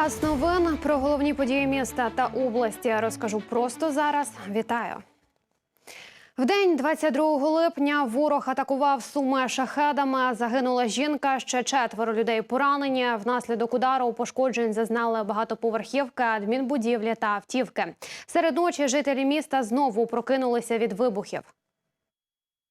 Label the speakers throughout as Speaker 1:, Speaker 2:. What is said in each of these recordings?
Speaker 1: Час новин про головні події міста та області розкажу просто зараз. Вітаю. В день 22 липня ворог атакував суми шахедами. Загинула жінка. Ще четверо людей поранені. Внаслідок удару пошкоджень зазнали багатоповерхівки, адмінбудівлі та автівки. Серед ночі жителі міста знову прокинулися від вибухів.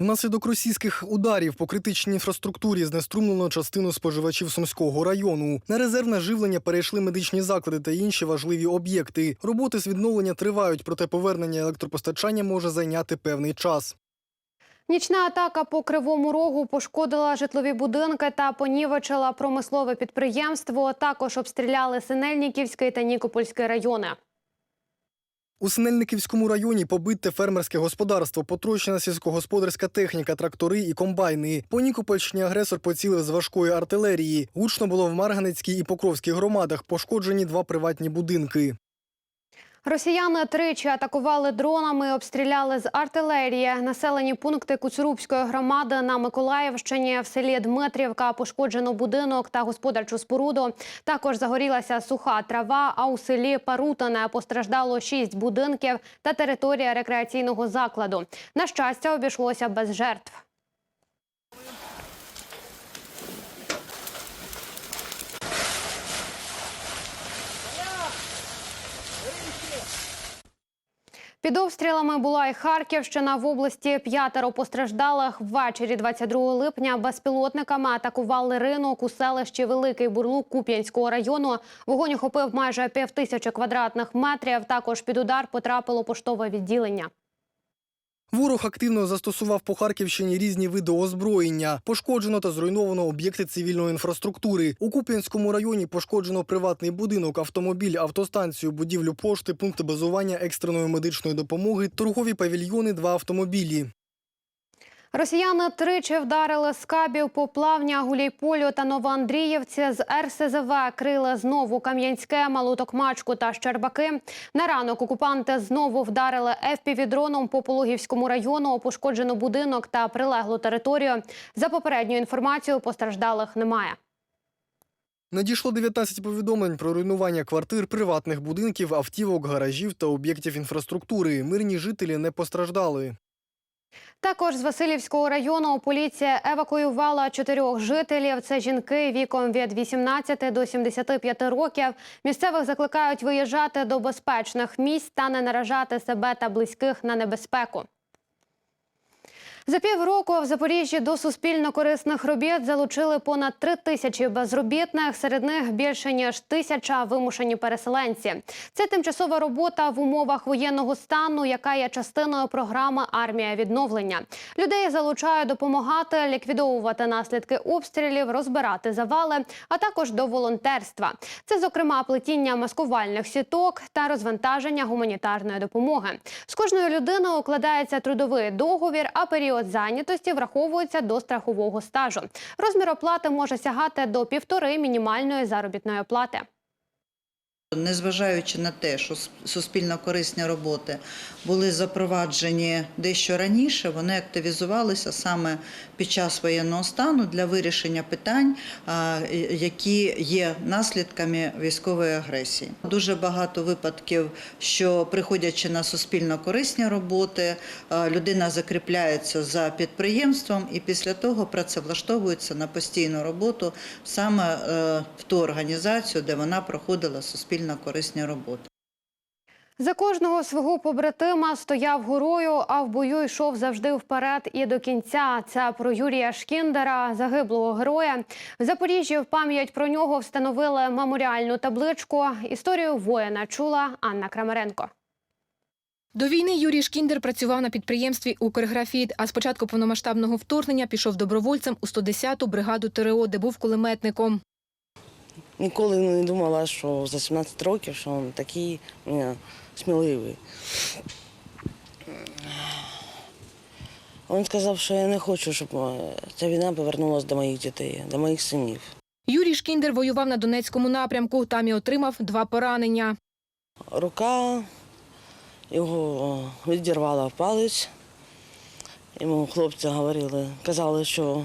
Speaker 2: Внаслідок російських ударів по критичній інфраструктурі знеструмлено частину споживачів Сумського району. На резервне живлення перейшли медичні заклади та інші важливі об'єкти. Роботи з відновлення тривають, проте повернення електропостачання може зайняти певний час.
Speaker 1: Нічна атака по кривому рогу пошкодила житлові будинки та понівечила промислове підприємство. Також обстріляли Синельниківський та Нікопольський райони.
Speaker 2: У Синельниківському районі побите фермерське господарство, потрощена сільськогосподарська техніка, трактори і комбайни. По Нікопольщині агресор поцілив з важкої артилерії. Гучно було в Марганецькій і Покровській громадах. Пошкоджені два приватні будинки.
Speaker 1: Росіяни тричі атакували дронами, обстріляли з артилерії. Населені пункти Куцурубської громади на Миколаївщині в селі Дмитрівка пошкоджено будинок та господарчу споруду. Також загорілася суха трава. А у селі Парутине постраждало шість будинків та територія рекреаційного закладу. На щастя, обійшлося без жертв. Під обстрілами була і Харківщина. В області п'ятеро постраждалих. Ввечері 22 липня безпілотниками атакували ринок у селищі Великий Бурлук Куп'янського району. Вогонь охопив майже півтисячі квадратних метрів. Також під удар потрапило поштове відділення.
Speaker 2: Ворог активно застосував по Харківщині різні види озброєння. Пошкоджено та зруйновано об'єкти цивільної інфраструктури. У Куп'янському районі пошкоджено приватний будинок, автомобіль, автостанцію, будівлю пошти, пункт базування екстреної медичної допомоги, торгові павільйони, два автомобілі.
Speaker 1: Росіяни тричі вдарили з кабів по плавня Гуляйполю та Новоандріївці. З РСЗВ крили знову Кам'янське, Малу Токмачку та Щербаки. На ранок окупанти знову вдарили ФПВ-дроном по Пологівському району. Пошкоджено будинок та прилеглу територію. За попередньою інформацією, постраждалих немає.
Speaker 2: Надійшло 19 повідомлень про руйнування квартир, приватних будинків, автівок, гаражів та об'єктів інфраструктури. Мирні жителі не постраждали.
Speaker 1: Також з Васильівського району поліція евакуювала чотирьох жителів. Це жінки віком від 18 до 75 років. Місцевих закликають виїжджати до безпечних місць та не наражати себе та близьких на небезпеку. За півроку в Запоріжжі до суспільно-корисних робіт залучили понад три тисячі безробітних. Серед них більше ніж тисяча вимушені переселенці. Це тимчасова робота в умовах воєнного стану, яка є частиною програми Армія відновлення. Людей залучають допомагати, ліквідовувати наслідки обстрілів, розбирати завали, а також до волонтерства. Це, зокрема, плетіння маскувальних сіток та розвантаження гуманітарної допомоги. З кожною людиною укладається трудовий договір, а період зайнятості враховується до страхового стажу. Розмір оплати може сягати до півтори мінімальної заробітної плати.
Speaker 3: Незважаючи на те, що суспільно-корисні роботи були запроваджені дещо раніше, вони активізувалися саме під час воєнного стану для вирішення питань, які є наслідками військової агресії. Дуже багато випадків, що приходячи на суспільно-корисні роботи, людина закріпляється за підприємством і після того працевлаштовується на постійну роботу саме е, в ту організацію, де вона проходила суспільно корисні роботи.
Speaker 1: За кожного свого побратима стояв горою, а в бою йшов завжди вперед і до кінця. Це про Юрія Шкіндера, загиблого героя. В Запоріжжі в пам'ять про нього встановили меморіальну табличку. Історію воїна чула Анна Крамаренко.
Speaker 4: До війни Юрій Шкіндер працював на підприємстві «Укрграфіт», а з початку повномасштабного вторгнення пішов добровольцем у 110-ту бригаду ТРО, де був кулеметником.
Speaker 5: Ніколи не думала, що за 17 років, що він такий е, сміливий. Він сказав, що я не хочу, щоб е, ця війна повернулася до моїх дітей, до моїх синів.
Speaker 4: Юрій Шкіндер воював на Донецькому напрямку, там і отримав два поранення.
Speaker 5: Рука його е, відірвала в палець. Йому хлопці говорили, казали, що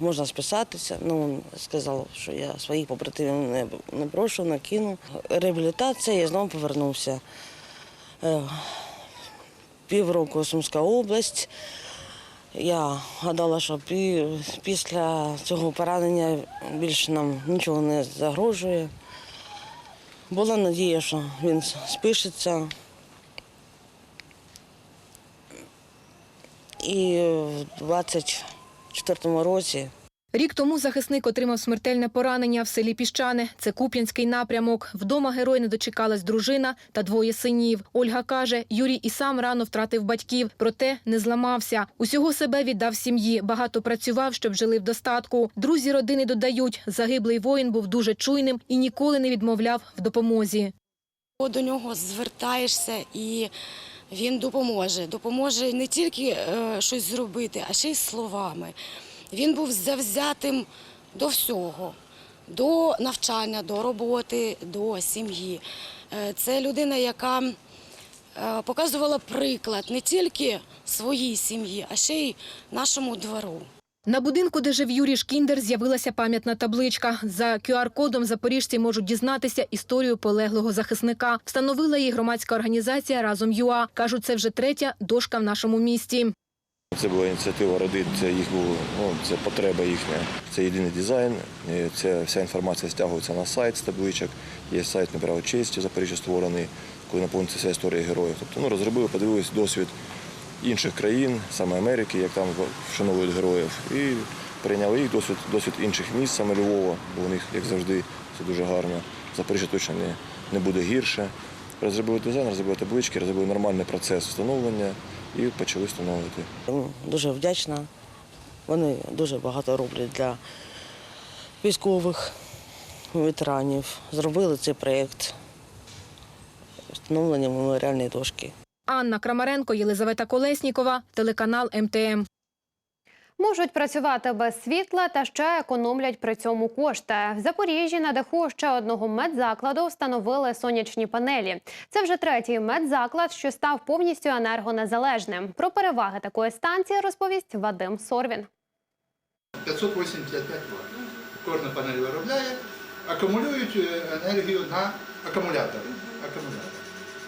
Speaker 5: можна списатися. Ну, сказав, що я своїх побратимів не, не прошу, не кину. Реабілітація, я знову повернувся. Е, Півроку Сумська область. Я гадала, що після цього поранення більше нам нічого не загрожує. Була надія, що він спишеться. І в 24-му році
Speaker 4: Рік тому захисник отримав смертельне поранення в селі Піщане. Це Куп'янський напрямок. Вдома герой не дочекалась дружина та двоє синів. Ольга каже, Юрій і сам рано втратив батьків, проте не зламався. Усього себе віддав сім'ї. Багато працював, щоб жили в достатку. Друзі родини додають, загиблий воїн був дуже чуйним і ніколи не відмовляв в допомозі.
Speaker 6: До нього звертаєшся і він допоможе. Допоможе не тільки е, щось зробити, а ще й словами. Він був завзятим до всього, до навчання, до роботи, до сім'ї. Е, Це людина, яка е, показувала приклад не тільки своїй сім'ї, а ще й нашому двору.
Speaker 4: На будинку, де жив Юрій Шкіндер, з'явилася пам'ятна табличка. За QR-кодом запоріжці можуть дізнатися історію полеглого захисника. Встановила її громадська організація Разом ЮА. кажуть, це вже третя дошка в нашому місті.
Speaker 7: Це була ініціатива родин, це їх було, ну, це потреба їхня. Це єдиний дизайн. Це вся інформація стягується на сайт з табличок. Є сайт на право честі Запоріжжя створений, коли наповнюється вся історія героїв. Тобто ну, розробили, подивилися досвід інших країн, саме Америки, як там вшановують героїв. І прийняли їх досвід, досвід інших міст, саме Львова, бо у них, як завжди, це дуже гарно. Запоріжжя точно не, не буде гірше. Розробили дизайн, розробили таблички, розробили нормальний процес встановлення і почали встановлювати.
Speaker 5: Дуже вдячна. Вони дуже багато роблять для військових ветеранів. Зробили цей проєкт встановлення меморіальної дошки.
Speaker 4: Анна Крамаренко, Єлизавета Колеснікова, телеканал МТМ.
Speaker 1: Можуть працювати без світла та ще економлять при цьому кошти. В Запоріжжі на даху ще одного медзакладу встановили сонячні панелі. Це вже третій медзаклад, що став повністю енергонезалежним. Про переваги такої станції розповість Вадим Сорвін.
Speaker 8: 585 Вт. Кожна панель виробляє, акумулюють е, енергію на акумулятори.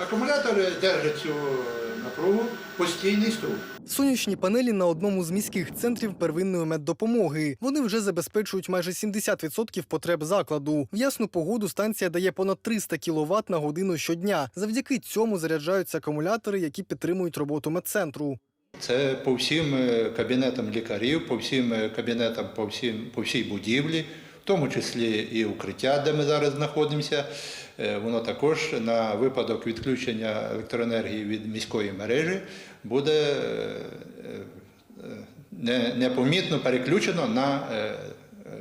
Speaker 8: Акумулятор. Акумулятори держать цю е, напругу, постійний струм.
Speaker 2: Сонячні панелі на одному з міських центрів первинної меддопомоги. Вони вже забезпечують майже 70% потреб закладу. В ясну погоду станція дає понад 300 кВт на годину щодня. Завдяки цьому заряджаються акумулятори, які підтримують роботу медцентру.
Speaker 8: Це по всім е, кабінетам лікарів, по всім е, кабінетам, по, всім, по всій будівлі, в тому числі і укриття, де ми зараз знаходимося. Е, Воно також на випадок відключення електроенергії від міської мережі буде е, е, не- непомітно переключено на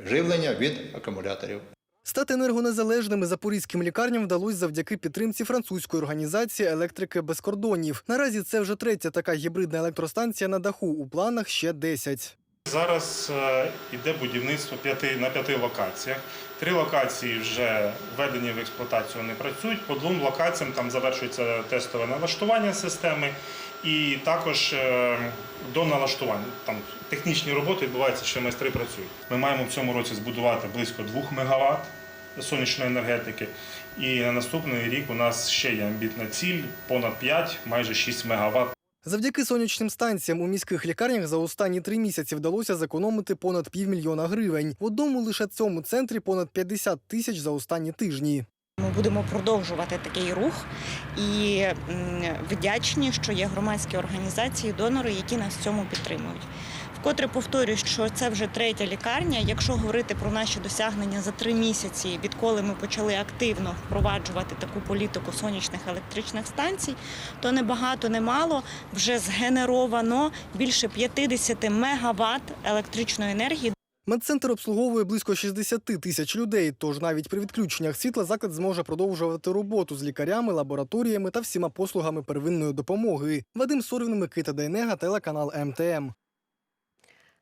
Speaker 8: живлення від акумуляторів.
Speaker 2: Стати енергонезалежними запорізьким лікарням вдалося завдяки підтримці французької організації електрики без кордонів. Наразі це вже третя така гібридна електростанція на даху. У планах ще 10.
Speaker 9: Зараз е, іде будівництво на п'яти локаціях. Три локації вже введені в експлуатацію, не працюють. По двом локаціям там завершується тестове налаштування системи, і також е, до налаштування там технічні роботи відбуваються, ще майстри працюють. Ми маємо в цьому році збудувати близько 2 МВт сонячної енергетики. І на наступний рік у нас ще є амбітна ціль понад 5, майже 6 МВт
Speaker 2: Завдяки сонячним станціям у міських лікарнях за останні три місяці вдалося зекономити понад півмільйона гривень. В одному лише цьому центрі понад 50 тисяч за останні тижні.
Speaker 10: Ми будемо продовжувати такий рух і вдячні, що є громадські організації, донори, які нас в цьому підтримують. Вкотре повторюю, що це вже третя лікарня. Якщо говорити про наші досягнення за три місяці, відколи ми почали активно впроваджувати таку політику сонячних електричних станцій, то не багато, не мало вже згенеровано більше 50 мегаватт електричної енергії.
Speaker 2: Медцентр обслуговує близько 60 тисяч людей. Тож навіть при відключеннях світла заклад зможе продовжувати роботу з лікарями, лабораторіями та всіма послугами первинної допомоги. Вадим Сорвін, Микита Дейнега, телеканал МТМ.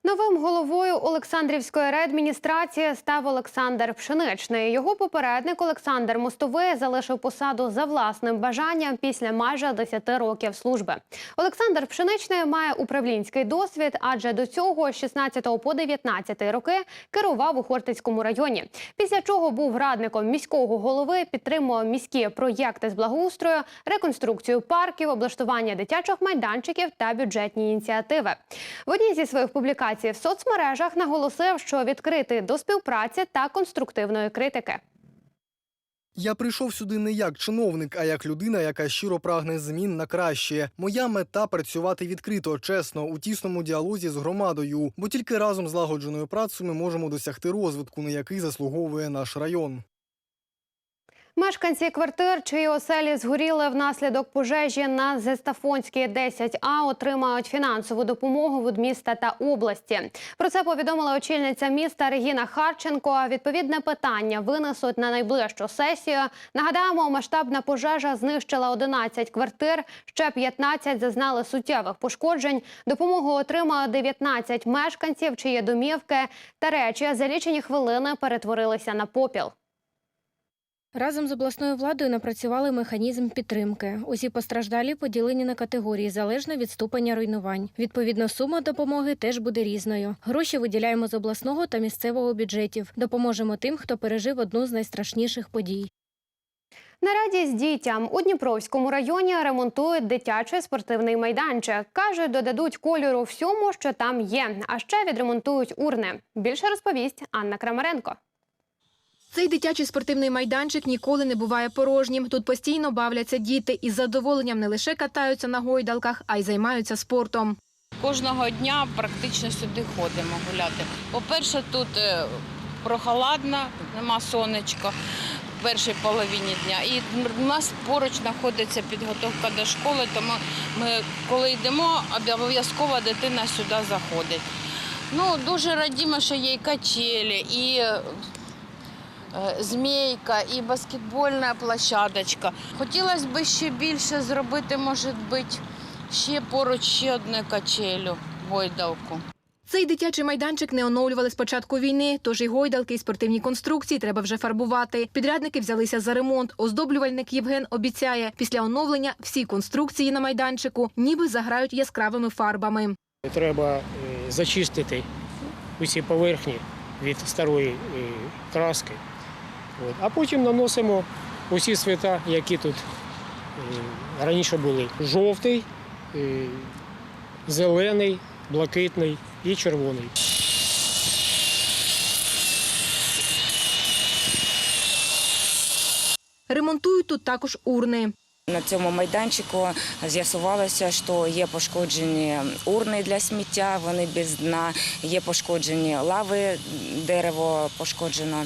Speaker 1: Новим головою Олександрівської реадміністрації став Олександр Пшеничний. Його попередник Олександр Мостовий залишив посаду за власним бажанням після майже 10 років служби. Олександр Пшеничний має управлінський досвід, адже до цього з 16 по 19 роки керував у Хортицькому районі. Після чого був радником міського голови, підтримував міські проєкти з благоустрою, реконструкцію парків, облаштування дитячих майданчиків та бюджетні ініціативи. В одній зі своїх публікацій в соцмережах наголосив, що відкритий до співпраці та конструктивної критики.
Speaker 2: Я прийшов сюди не як чиновник, а як людина, яка щиро прагне змін на краще. Моя мета працювати відкрито, чесно, у тісному діалозі з громадою, бо тільки разом з лагодженою працею ми можемо досягти розвитку, на який заслуговує наш район.
Speaker 1: Мешканці квартир, чиї оселі згоріли внаслідок пожежі на Зестафонській 10А, отримають фінансову допомогу від міста та області. Про це повідомила очільниця міста Регіна Харченко. Відповідне питання винесуть на найближчу сесію. Нагадаємо, масштабна пожежа знищила 11 квартир, ще 15 зазнали суттєвих пошкоджень. Допомогу отримали 19 мешканців, чиї домівки та речі за лічені хвилини перетворилися на попіл.
Speaker 4: Разом з обласною владою напрацювали механізм підтримки. Усі постраждалі поділені на категорії залежно від ступеня руйнувань. Відповідно, сума допомоги теж буде різною. Гроші виділяємо з обласного та місцевого бюджетів. Допоможемо тим, хто пережив одну з найстрашніших подій.
Speaker 1: На радість дітям у Дніпровському районі ремонтують дитячий спортивний майданчик. Кажуть, додадуть кольору всьому, що там є. А ще відремонтують урни. Більше розповість Анна Крамаренко.
Speaker 4: Цей дитячий спортивний майданчик ніколи не буває порожнім. Тут постійно бавляться діти і з задоволенням не лише катаються на гойдалках, а й займаються спортом.
Speaker 11: Кожного дня практично сюди ходимо гуляти. По-перше, тут е, прохолодно, нема сонечка в першій половині дня. І у нас поруч знаходиться підготовка до школи, тому ми, коли йдемо, обов'язково дитина сюди заходить. Ну, дуже радімо, що є і качелі, і змійка, і баскетбольна площадочка. Хотілося б ще більше зробити, може бути, ще поруч ще одну качелю, гойдалку.
Speaker 4: Цей дитячий майданчик не оновлювали з початку війни, тож і гойдалки, і спортивні конструкції треба вже фарбувати. Підрядники взялися за ремонт. Оздоблювальник Євген обіцяє, після оновлення всі конструкції на майданчику ніби заграють яскравими фарбами.
Speaker 12: Треба е, зачистити усі поверхні від старої е, краски. От. А потім наносимо усі свята, які тут е, раніше були. Жовтий, е, зелений, блакитний і червоний.
Speaker 4: Ремонтують тут також урни.
Speaker 13: На цьому майданчику з'ясувалося, що є пошкоджені урни для сміття, вони без дна, є пошкоджені лави, дерево пошкоджено.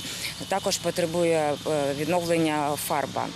Speaker 13: Також потребує е, відновлення фарба.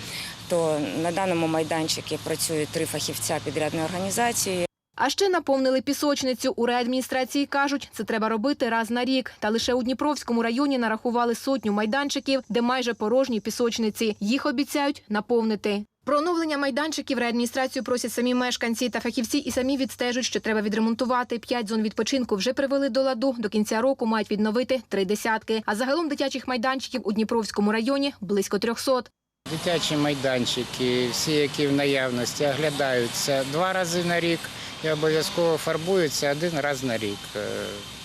Speaker 13: То на даному майданчику працюють три фахівця підрядної організації.
Speaker 4: А ще наповнили пісочницю. У реадміністрації кажуть, це треба робити раз на рік. Та лише у Дніпровському районі нарахували сотню майданчиків, де майже порожні пісочниці. Їх обіцяють наповнити. Про оновлення майданчиків реадміністрацію просять самі мешканці та фахівці і самі відстежують, що треба відремонтувати. П'ять зон відпочинку вже привели до ладу. До кінця року мають відновити три десятки. А загалом дитячих майданчиків у Дніпровському районі близько трьохсот.
Speaker 12: Дитячі майданчики, всі, які в наявності, оглядаються два рази на рік і обов'язково фарбуються один раз на рік. Е,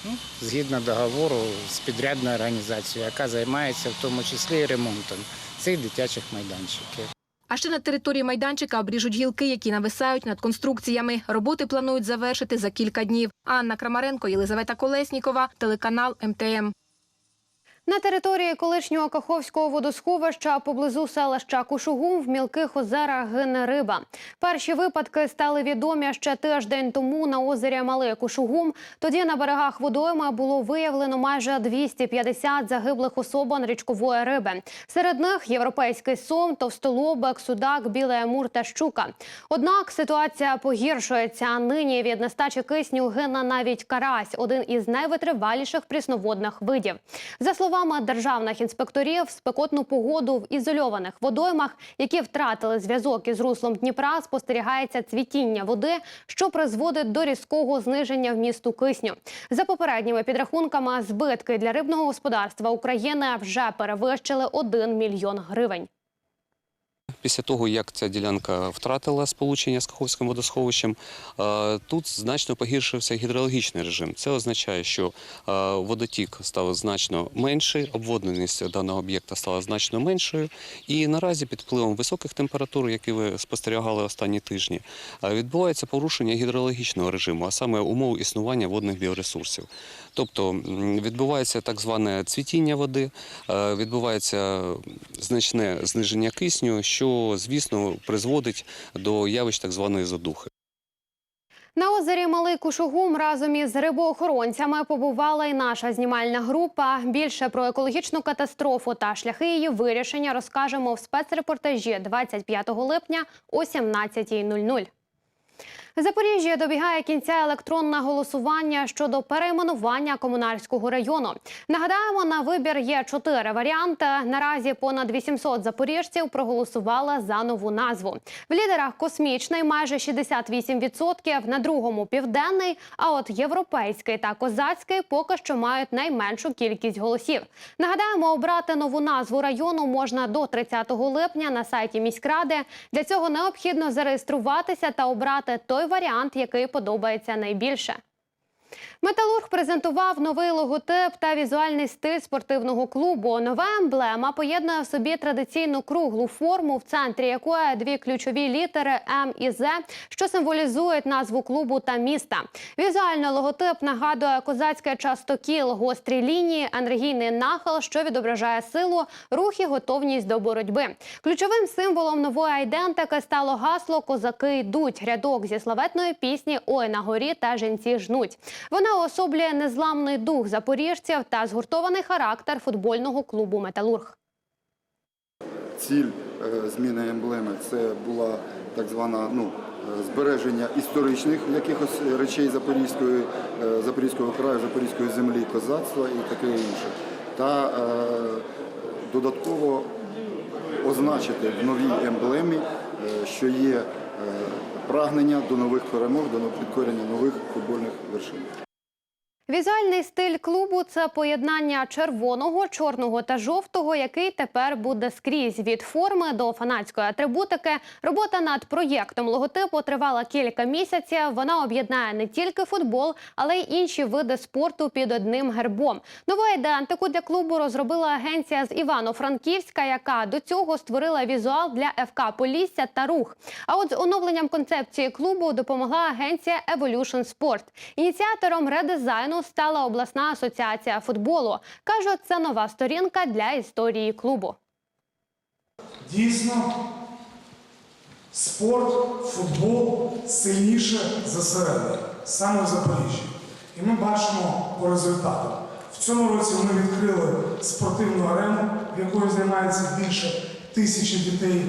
Speaker 12: Ну, згідно договору з підрядною організацією, яка займається в тому числі ремонтом цих дитячих майданчиків.
Speaker 4: А ще на території майданчика обріжуть гілки, які нависають над конструкціями. Роботи планують завершити за кілька днів. Анна Крамаренко, Єлизавета Колеснікова, телеканал МТМ.
Speaker 1: На території колишнього Каховського водосховища поблизу селища Кушугум в мілких озерах гине риба. Перші випадки стали відомі ще тиждень тому на озері Малий Кушугум. Тоді на берегах водойми було виявлено майже 250 загиблих особин річкової риби. Серед них європейський сом, товстолобик, судак, білий амур та щука. Однак ситуація погіршується. Нині від нестачі кисню гине навіть карась, один із найвитриваліших прісноводних видів. За словами словами державних інспекторів, спекотну погоду в ізольованих водоймах, які втратили зв'язок із руслом Дніпра, спостерігається цвітіння води, що призводить до різкого зниження вмісту кисню. За попередніми підрахунками, збитки для рибного господарства України вже перевищили 1 мільйон гривень.
Speaker 14: Після того, як ця ділянка втратила сполучення з Каховським водосховищем, е, тут значно погіршився гідрологічний режим. Це означає, що е, водотік став значно менший, обводненість даного об'єкта стала значно меншою. І наразі під впливом високих температур, які ви спостерігали останні тижні, е, відбувається порушення гідрологічного режиму, а саме умов існування водних біоресурсів. Тобто відбувається так зване цвітіння води, відбувається значне зниження кисню, що, звісно, призводить до явищ так званої задухи.
Speaker 1: На озері Малий Кушугум разом із рибоохоронцями побувала і наша знімальна група. Більше про екологічну катастрофу та шляхи її вирішення розкажемо в спецрепортажі 25 липня о 17.00. Запоріжжя добігає кінця електронне голосування щодо перейменування комунарського району. Нагадаємо, на вибір є чотири варіанти. Наразі понад 800 запоріжців проголосували за нову назву. В лідерах космічний майже 68%, на другому південний. А от європейський та козацький поки що мають найменшу кількість голосів. Нагадаємо, обрати нову назву району можна до 30 липня на сайті міськради. Для цього необхідно зареєструватися та обрати той варіант, який подобається найбільше. Металург презентував новий логотип та візуальний стиль спортивного клубу. Нова емблема поєднує в собі традиційну круглу форму, в центрі якої дві ключові літери М і З, що символізують назву клубу та міста. Візуально логотип нагадує козацьке частокіл, гострі лінії, енергійний нахил, що відображає силу, рух і готовність до боротьби. Ключовим символом нової айдентики стало гасло Козаки йдуть. Рядок зі славетної пісні Ой на горі та жінці жнуть. Вона уособлює незламний дух запоріжців та згуртований характер футбольного клубу Металург.
Speaker 15: Ціль е, зміни емблеми це була так звана ну, е, збереження історичних якихось речей Запорізької, е, Запорізького краю, Запорізької землі, козацтва і таке інше. Та е, додатково означити в новій емблемі, що є прагнення до нових перемог, до підкорення нових футбольних вершин.
Speaker 1: Візуальний стиль клубу це поєднання червоного, чорного та жовтого, який тепер буде скрізь від форми до фанатської атрибутики. Робота над проєктом логотипу тривала кілька місяців. Вона об'єднає не тільки футбол, але й інші види спорту під одним гербом. Нову ідентику для клубу розробила агенція з Івано-Франківська, яка до цього створила візуал для ФК Полісся та рух. А от з оновленням концепції клубу допомогла агенція Evolution Sport. Ініціатором редизайну стала обласна асоціація футболу. кажуть, це нова сторінка для історії клубу.
Speaker 16: Дійсно, спорт, футбол сильніше за середньо, саме в Запоріжжі. І ми бачимо по результатам. В цьому році ми відкрили спортивну арену, в якої займається більше тисячі дітей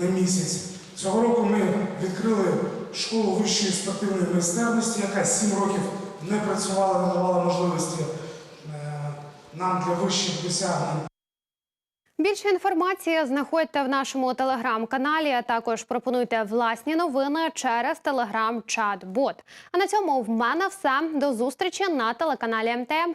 Speaker 16: на місяць. Цього року ми відкрили школу вищої спортивної майстерності, яка сім років не працювала, не давала можливості е, нам для вищих досягнень.
Speaker 1: Більше інформації знаходьте в нашому телеграм-каналі. а Також пропонуйте власні новини через телеграм-чат-бот. А на цьому в мене все. До зустрічі на телеканалі МТМ.